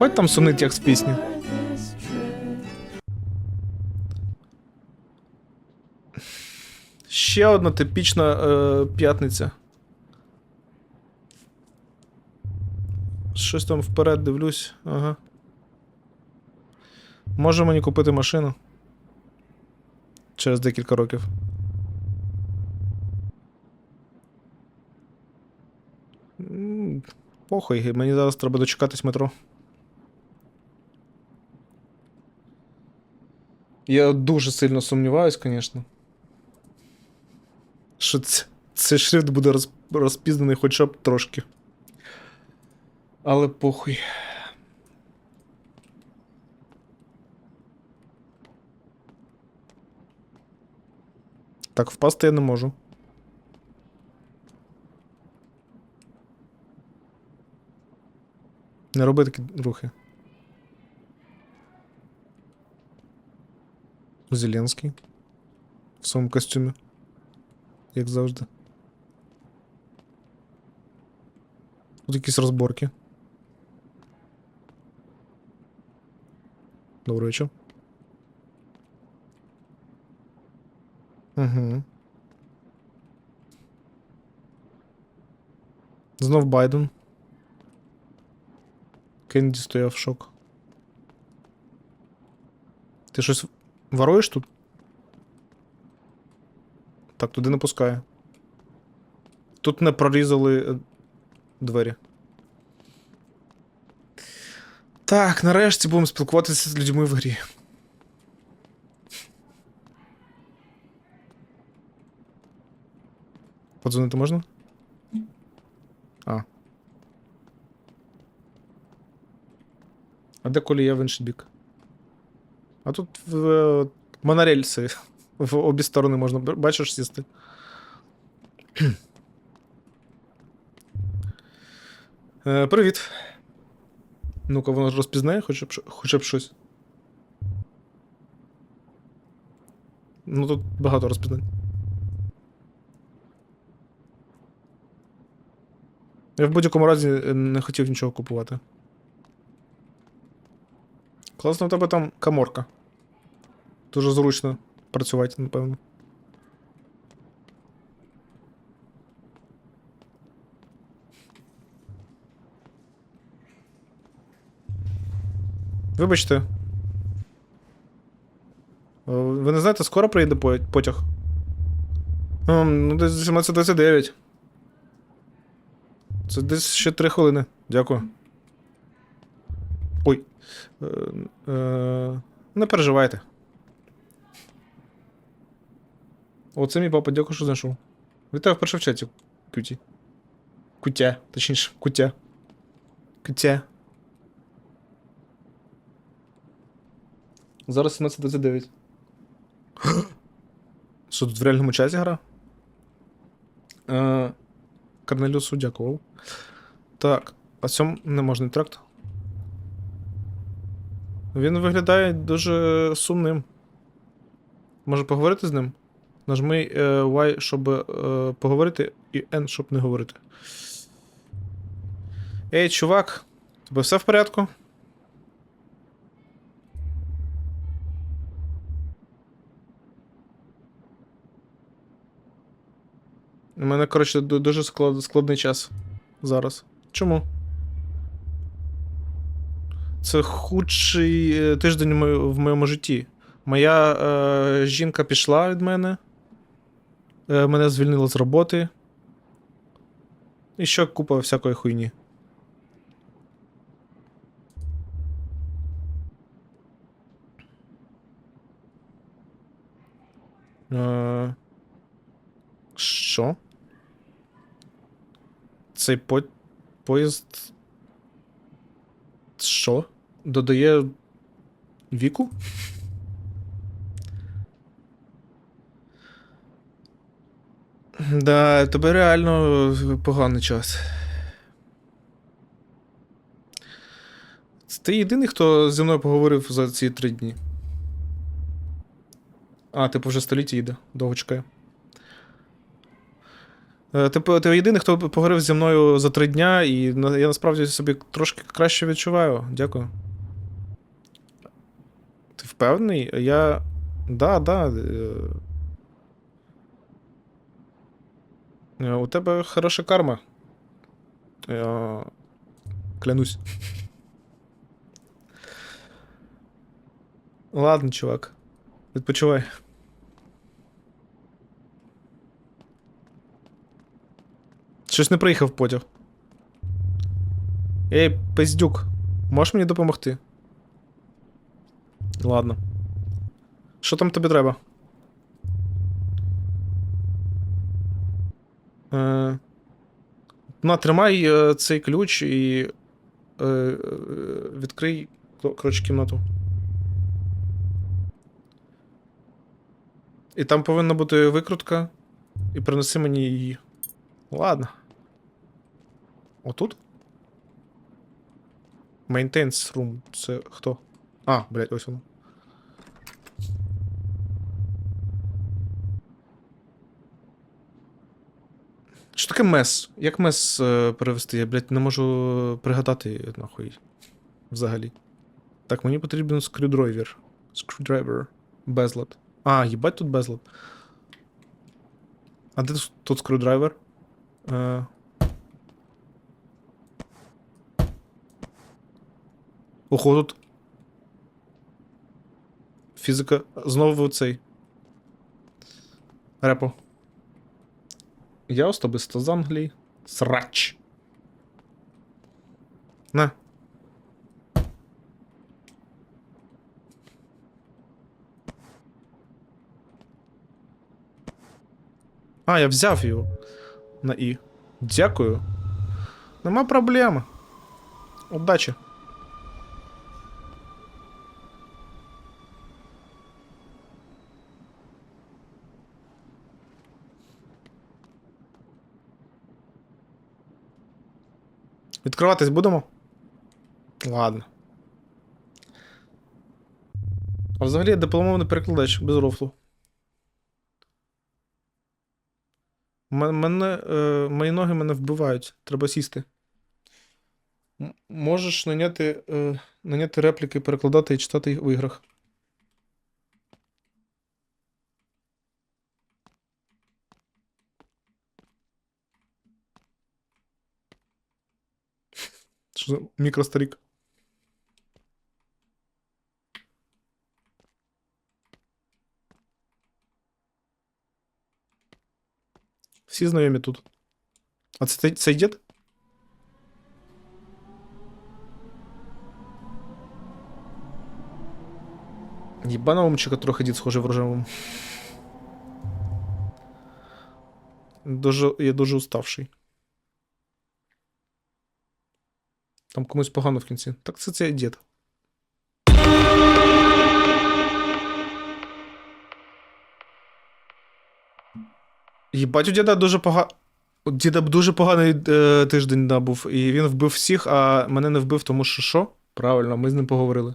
Бать там сумний текст пісні. Ще одна типічна е, п'ятниця. Щось там вперед дивлюсь. Ага. Може мені купити машину. Через декілька років. Похуй, мені зараз треба дочекатись метро. Я дуже сильно сумніваюсь, звісно. Що цей шрифт буде роз, розпізнаний хоча б трошки. Але похуй. Так, впасти я не можу. Не роби такі рухи. Зеленський. В своєму костюмі. Як завжди. Тут якісь розборки. Добрий вечір. Угу. Знов Байден. Кеннеді стояв шок. Ти щось воруєш тут? Так, туди не пускає. Тут не прорізали е, двері. Так, нарешті будемо спілкуватися з людьми в грі. Подзвонити можна? А. А де колія в інший бік? А тут в, е, монорельси. В обі сторони можна, бачиш, сісти. Е, привіт. Ну-ка, воно розпізнає хоча б, хоча б щось. Ну тут багато розпізнань. Я в будь-якому разі е, не хотів нічого купувати. Класно в тебе там каморка. Дуже зручно працювати, напевно. Вибачте. Е, Ви не знаєте, скоро приїде потяг? Ем, ну, десь 17.29. Це десь ще 3 хвилини. Дякую. Ой. Е, е, не переживайте. О, це мій папа, дякую, що знайшов. Вітаю вперше в чаті. Кюті. Кутя, точніше, кутя. Кутя. Зараз 17.29. Що тут в реальному часі гра? Е, Корнеліусу дякував. Так, а цьому не можна тракт. Він виглядає дуже сумним. Може поговорити з ним? Нажми е, Y, щоб е, поговорити, і N, щоб не говорити. Ей, чувак, тебе все в порядку? У мене, коротше, дуже склад, складний час зараз. Чому? Це худший е, тиждень в моєму житті. Моя е, жінка пішла від мене. Е, мене звільнили з роботи. І ще купа всякої хуйні. Е, що? Цей по... поїзд. Що? Додає віку? Да, тебе реально поганий час. Ти єдиний, хто зі мною поговорив за ці три дні. А, типу вже століття їде, довго чекає. Е, Ти, ти єдиний, хто поговорив зі мною за три дня, і я насправді собі трошки краще відчуваю. Дякую. Ти впевнений? Я. Да, да. е. Е, У тебе хороша карма. Я... Клянусь. Ладно, чувак. Відпочивай. Щось не приїхав потяг. Ей, пиздюк, можеш мені допомогти? Ладно. Що там тобі треба? Е, на, тримай е, цей ключ і е, відкрий коротше кімнату. І там повинна бути викрутка. І принеси мені її. Ладно. Отут? Maintenance room. Це хто? А, блядь, ось воно. Що таке мес? Як мес е, перевести? Я, блядь, не можу пригадати нахуй. Взагалі. Так, мені потрібен скрюдройвер. Скрюдрайвер. Безлад. А, їбать тут безлад. А де тут скрюдрайвер? Е... Ого, тут. Фізика. Знову цей. Репо. Я особисто з Англії. Срач. На. А, я взяв його. На І. Дякую. Нема проблеми. Удачі. Відкриватись будемо? Ладно. А взагалі дипломований перекладач без рофлу. Мене, е, мої ноги мене вбивають. Треба сісти. Можеш наняти, е, наняти репліки, перекладати і читати їх в іграх. Що за мікростарік? Всі знайомі тут. А це цей- цей дід? Єбана умчика трохи дід схожий в рожевому. Дуже, я дуже уставший. Там комусь погано в кінці. Так це цей дід. Єбать, у діда дуже пога... У діда дуже поганий е, тиждень да, був, і він вбив всіх, а мене не вбив, тому що що? Правильно, ми з ним поговорили.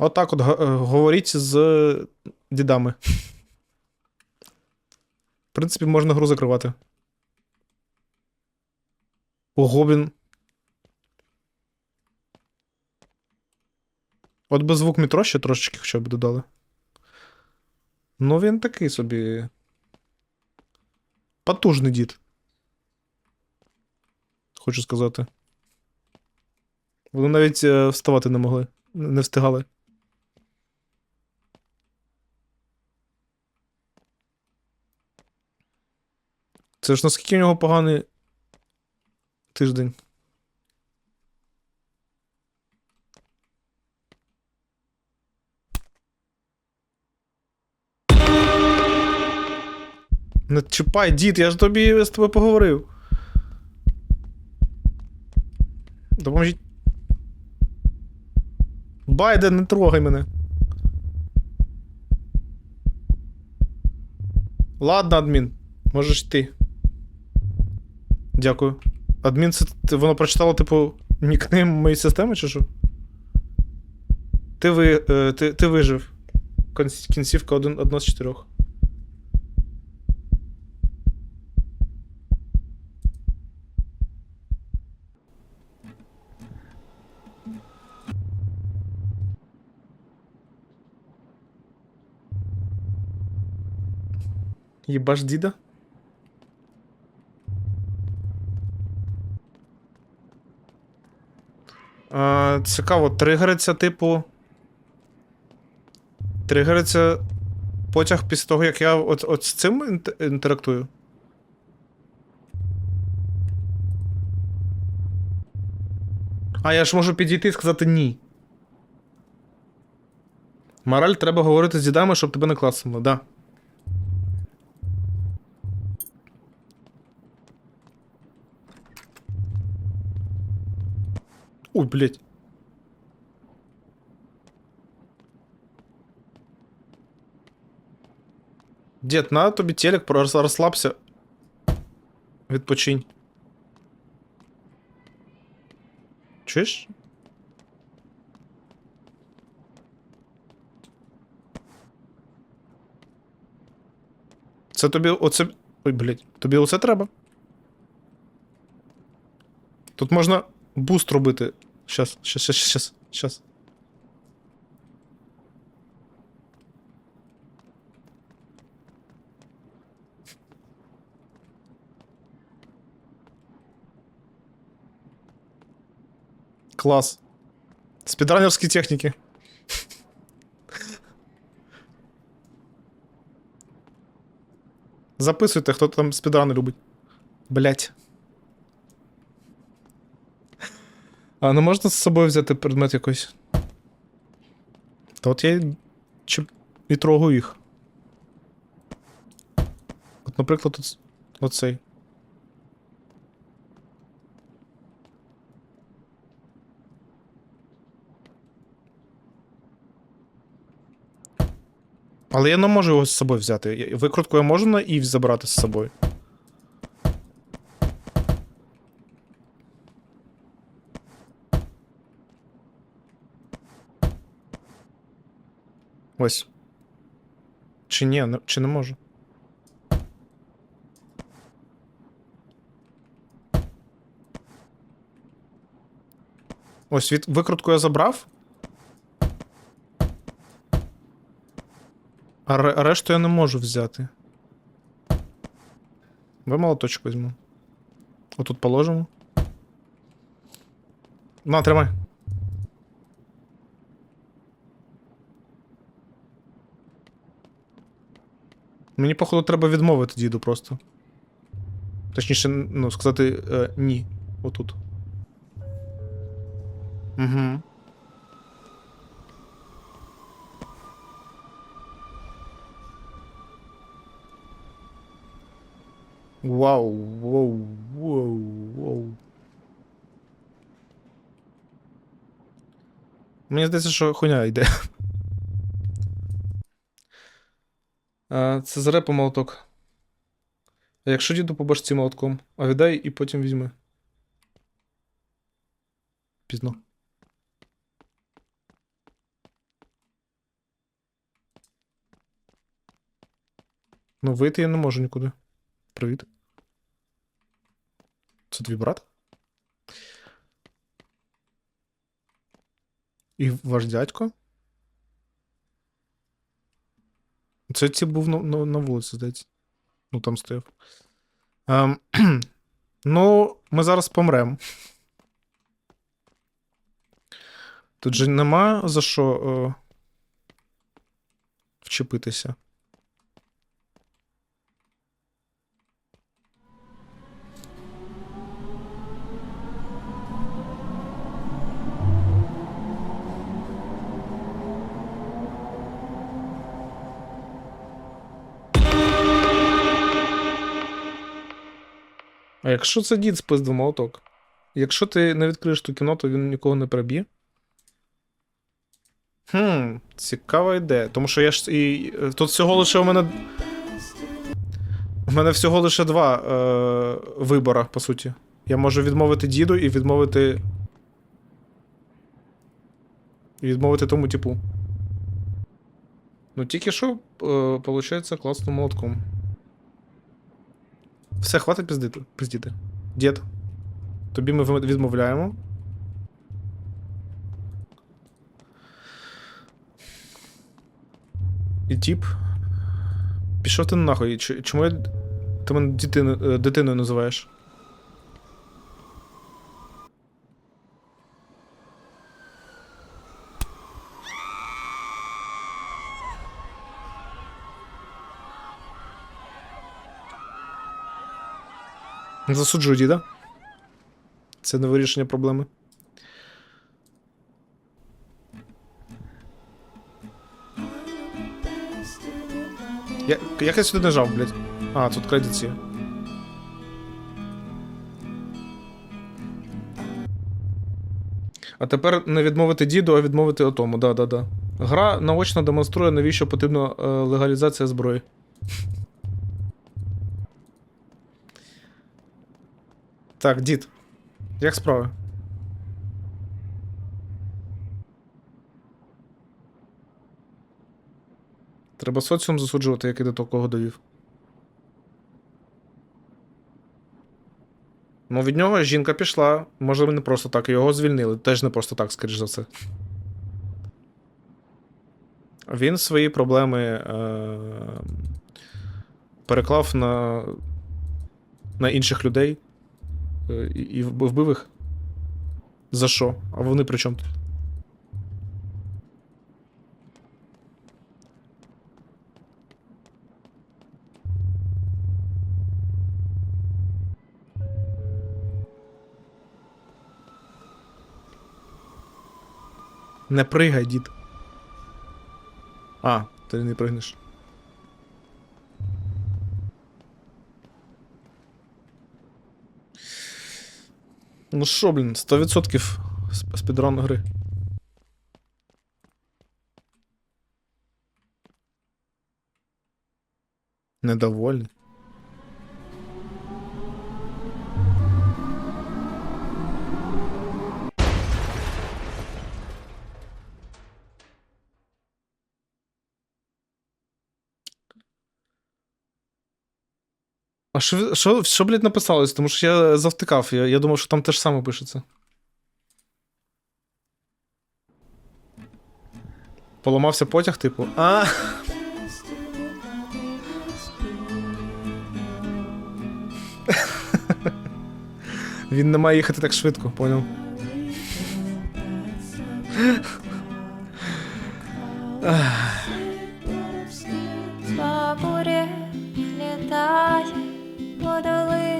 Отак от г- е, говоріть з дідами. В принципі, можна гру закривати. Ого, він. От би звук метро ще трошечки хоча б додали. Ну, він такий собі. Потужний дід. Хочу сказати. Вони навіть е, вставати не могли. Не встигали. Це ж наскільки у нього поганий тиждень. Не чіпай, дід, я ж тобі з тобою поговорив. Допоможіть. Байден, не трогай мене. Ладно, адмін. Можеш йти. Дякую. Адмін це воно прочитало, типу, нікнейм моєї системи, чи що? Ти ви, е, ти, ти вижив. Кінцівка 1 одна з чотирьох. Ебаш Дида? Цікаво, тригериться, типу. Тригериться потяг після того, як я от, от з цим інтерактую. А, я ж можу підійти і сказати ні. Мораль треба говорити з дідами, щоб тебе не клацнуло, да. Ой, блядь. Дід, на тобі телек, просто розслабся. Відпочинь. Чуєш? Це тобі оце. Ой, блядь, тобі оце треба? Тут можна Буст робити. Щас, щас, щас, щас, щас. Клас. Спідранерські техніки. Записуйте, хто там спідрани любить. Блять. А не можна з собою взяти предмет якийсь? Та от я чи і трогаю їх. От, наприклад, оц- оцей. Але я не можу його з собою взяти. Викрутку я можу на Ів забрати з собою. Ось. Чи ні, не- чи не можу? Ось від викрутку я забрав. А ре- а решту я не можу взяти. Ви молоточок візьму. Отут положимо. На, тримай. Мені, походу, треба відмовити діду просто. Точніше, ну, сказати е, ні. Отут. Угу. Вау, воу, воу, воу. Мені здається, що хуйня йде. Це з репу молоток. А якщо діду по башці молотком, а віддай і потім візьми. Пізно. Ну, вийти я не можу нікуди. Привіт. Це твій брат? І ваш дядько? Це ці був на, на, на вулиці, здається. Ну, там стояв. Ем, ну, ми зараз помремо. Тут же нема за що е, вчепитися. Якщо це дід спиздив молоток? Якщо ти не відкриєш ту кімнату, він нікого не приб'є? Хм, цікава ідея. Тому що я ж і. Тут всього лише у мене. У мене всього лише два е, вибора, по суті. Я можу відмовити діду і відмовити. І відмовити тому типу. Ну, тільки що, е, класно молотком. Все, хватить пиздити. пиздіти. Дід. Тобі ми відмовляємо. І тіп. Пішов ти нахуй. Чому я... ти мене е, дитиною називаєш? Засуджую діда. Це не вирішення проблеми. Я, як я сюди нажав, блядь? А, тут кредит є. А тепер не відмовити діду, а відмовити отому. Да, да, да. Гра наочно демонструє, навіщо потрібна е, легалізація зброї. Так, дід. Як справи? Треба соціум засуджувати, який до такого довів. Ну, від нього жінка пішла. Може, не просто так. Його звільнили. Теж не просто так, скоріш за все. Він свої проблеми е- переклав на, на інших людей і і вбив їх. За що? А вони при чому тут? Не пригай, дід. А, ти не пригнеш. Ну що, блін, 100% сп- спідран гри. Недовольний. що, що, що, блядь, написалось? Тому що я завтикав. Я, я думав, що там те ж саме пишеться. Поламався потяг, типу. А. Він не має їхати так швидко, поняв? Бабуре літає подали.